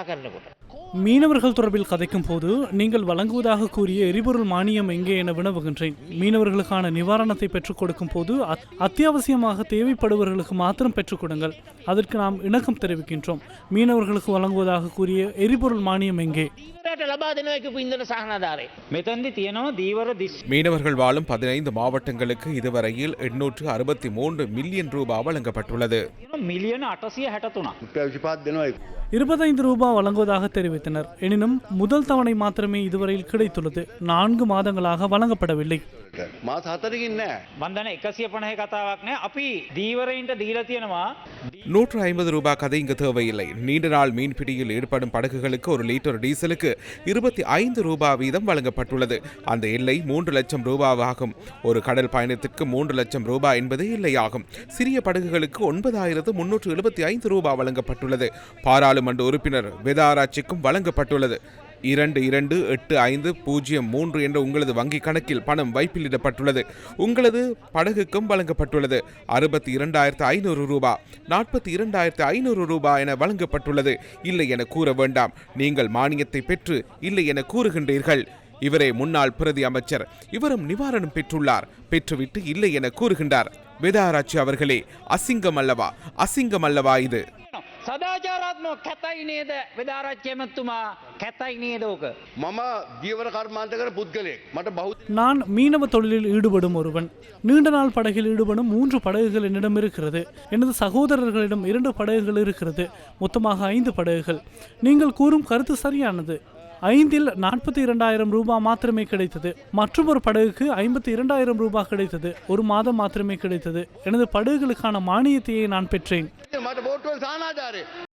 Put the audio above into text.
ఆఖరిని కూడా மீனவர்கள் தொடர்பில் கதைக்கும் போது நீங்கள் வழங்குவதாக கூறிய எரிபொருள் மானியம் எங்கே என வினவுகின்றேன். மீனவர்களுக்கான நிவாரணத்தை பெற்றுக் கொடுக்கும் போது அத்தியாவசியமாக தேவைப்படுபவர்களுக்கு மாத்திரம் பெற்றுக் கொடுங்கள். அதற்கு நாம் இணக்கம் தெரிவிக்கின்றோம். மீனவர்களுக்கு வழங்குவதாக கூறிய எரிபொருள் மானியம் எங்கே? மீனவர்கள் வாழும் பதினைந்து மாவட்டங்களுக்கு இதுவரையில் எண்ணூற்று அறுபத்தி மூன்று மில்லியன் ரூபாய் வழங்கப்பட்டுள்ளது இருபத்தைந்து ரூபாய் வழங்குவதாக தெரிவித்தார். தெரிவித்தனர் எனினும் முதல் தவணை மாத்திரமே இதுவரையில் கிடைத்துள்ளது நான்கு மாதங்களாக வழங்கப்படவில்லை මාස 4කින් නෑ. බන්ධන එකසිය පණහ කතාවක් නෑ අපි දීවරයින්ට දීල තියෙනවා நூற்று ஐம்பது ரூபாய் கதை இங்கு தேவையில்லை. நீண்ட நாள் மீன்பிடியில் ஈடுபடும் படகுகளுக்கு ஒரு லிட்டர் டீசலுக்கு இருபத்தி ஐந்து ரூபாய் வீதம் வழங்கப்பட்டுள்ளது. அந்த எல்லை மூன்று லட்சம் ரூபாவாகும். ஒரு கடல் பயணத்திற்கு மூன்று லட்சம் ரூபாய் என்பதே எல்லையாகும். சிறிய படகுகளுக்கு ஒன்பதாயிரத்து முன்னூற்று எழுபத்தி ஐந்து ரூபாய் வழங்கப்பட்டுள்ளது. பாராளுமன்ற உறுப்பினர் வேதாராட்சிக்கும் வழங்கப்பட்டுள்ளது. இரண்டு இரண்டு எட்டு ஐந்து பூஜ்ஜியம் மூன்று என்ற உங்களது வங்கிக் கணக்கில் பணம் வைப்பிலிடப்பட்டுள்ளது. உங்களது படகுக்கும் வழங்கப்பட்டுள்ளது. அறுபத்தி இரண்டாயிரத்து ஐநூறு ரூபாய் நாற்பத்தி இரண்டாயிரத்து ஐநூறு ரூபாய் என வழங்கப்பட்டுள்ளது. இல்லை என கூற வேண்டாம். நீங்கள் மானியத்தை பெற்று இல்லை என கூறுகின்றீர்கள். இவரே முன்னாள் பிரதி அமைச்சர். இவரும் நிவாரணம் பெற்றுள்ளார். பெற்றுவிட்டு இல்லை என கூறுகின்றார். வேதாராட்சி அவர்களே அசிங்கம் அல்லவா? அசிங்கம் அல்லவா இது? සදාචාරාත්මෝ කැතයි නේද වෙදාරච්චයමත්තුමා කැතයි නේදෝක. මම දීවර කර්මාන්ත කර පුද්ගලයෙක්. මට බහු நான் மீனவ தொழிலில் ஈடுபடும் ஒருவன் நீண்ட நாள் படகில் ஈடுபடும் மூன்று படகுகள் என்னிடம் இருக்கிறது எனது சகோதரர்களிடம் இரண்டு படகுகள் இருக்கிறது மொத்தமாக ஐந்து படகுகள் நீங்கள் கூறும் கருத்து சரியானது ஐந்தில் நாற்பத்தி இரண்டாயிரம் ரூபாய் மாத்திரமே கிடைத்தது மற்றும் ஒரு படகுக்கு ஐம்பத்தி இரண்டாயிரம் ரூபாய் கிடைத்தது ஒரு மாதம் மாத்திரமே கிடைத்தது எனது படகுகளுக்கான மானியத்தையே நான் பெற்றேன் ना जा रहे।